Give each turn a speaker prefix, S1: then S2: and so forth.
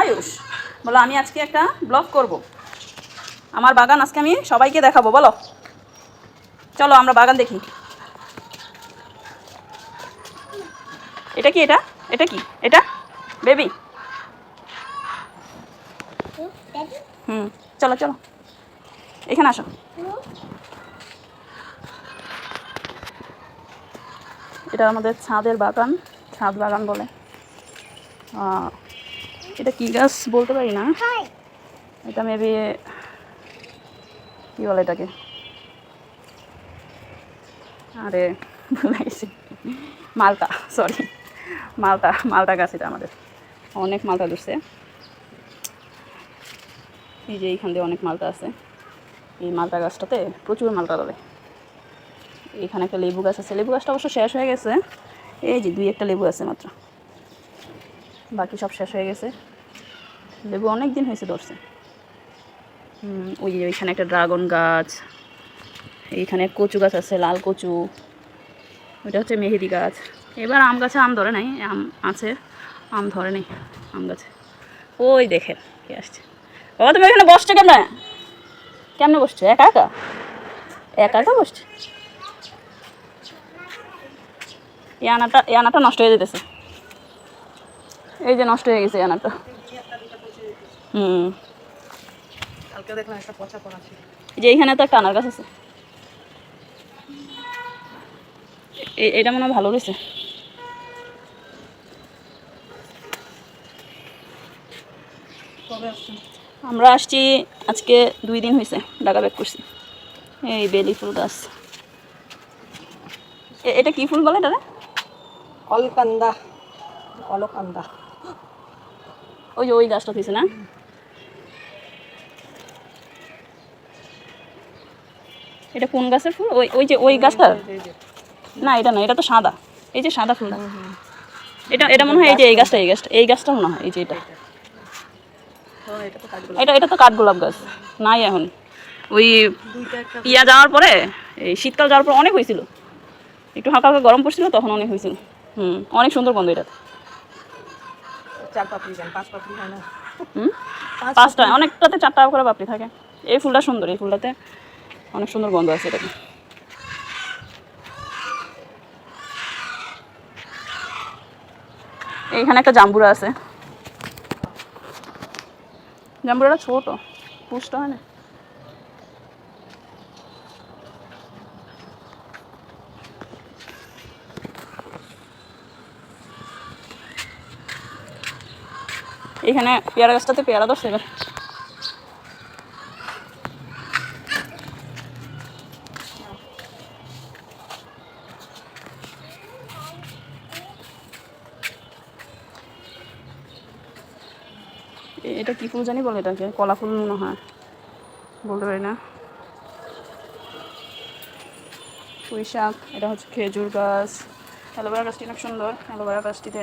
S1: আয়ুষ, বলো, আমি আজকে একটা ব্লগ করব। আমার বাগান আজকে আমি সবাইকে দেখাবো, বলো। চলো, আমরা বাগান দেখি। এটা কি এটা? এটা কি? এটা? বেবি? হুম, চলো চলো। এখানে আসো। এটা আমাদের ছাদের বাগান, ছাদ বাগান বলে। এটা কি গাছ বলতে পারি না। এটা মেবি কি বলে এটাকে? আরে ভুলে গেছি। মালটা সরি মালটা মালটা গাছ এটা আমাদের। অনেক মালটা ধরছে। এই যে এইখান দিয়ে অনেক মালটা আছে। এই মালটা গাছটাতে প্রচুর মালটা ধরে। এখানে একটা লেবু গাছ আছে। লেবু গাছটা অবশ্য শেষ হয়ে গেছে। এই যে দুই একটা লেবু আছে মাত্র। বাকি সব শেষ হয়ে গেছে। লেবু অনেক দিন হয়েছে ধরছে। ওই যে ওইখানে একটা ড্রাগন গাছ এইখানে কচু গাছ আছে, লাল কচু, ওইটা হচ্ছে মেহেদি গাছ। এবার আম গাছে আম ধরে নাই, আম আছে, আম ধরে নেই আম গাছে। ওই দেখেন কে আসছে। বাবা, তুমি এখানে বসছো কেমনে? কেমনে বসছো? একা একা? একা একা আনাটা, এই আনাটা নষ্ট হয়ে যেতেছে। এই যে নষ্ট হয়ে গেছে আনাটা হুম।
S2: কালকে দেখলাম একটা পচা পড়া ছিল।
S1: যে এইখানে তো একটা আনার গাছ আছে। এটা মনে হয় ভালো রয়েছে আমরা আসছি আজকে দুই দিন হয়েছে ঢাকা ব্যাক করছি। এই বেলি ফুল গাছ। এটা কি ফুল বলে দাদা
S2: অলকান্দা অলকান্দা
S1: ওই যে ওই গাছটা থইছে না? এটা কোন গাছের ফুল? ওই ওই যে ওই গাছটা? না এটা না এটা তো সাদা। এই যে সাদা ফুলটা। এটা এটা মনে হয় এই যে এই গাছটা এই গাছটা। এই গাছটা মনে হয় এই যে এটা।
S2: ও, এটা
S1: এটা তো কাঠগোলাপ গাছ। নাই এখন। ওই ইয়া যাওয়ার পরে এই শীতকাল যাওয়ার পর অনেক হয়েছিল। একটু হালকা হালকা গরম পড়ছিল তখন অনেক হয়েছিল। হুম অনেক সুন্দর গন্ধ এটা
S2: চার পাপড়ি যান পাঁচ পাপড়ি হয় না।
S1: পাঁচটা অনেকটাতে চারটা করে পাপড়ি থাকে। এই ফুলটা সুন্দর এই ফুলটাতে অনেক সুন্দর গন্ধ আছে এটাকে এইখানে একটা জাম্বুরা আছে। জাম্বুরাটা ছোট পুষ্ট হয় না? এইখানে পেয়ারা গাছটাতে পেয়ারা ধরছে এবার। এটা কি ফুল জানি বলে এটাকে? কলা ফুল মনে হয়। বলতে পারি না। পুঁই শাক, এটা হচ্ছে খেজুর গাছ। অ্যালোভেরা গাছটি অনেক সুন্দর। অ্যালোভেরা গাছটিতে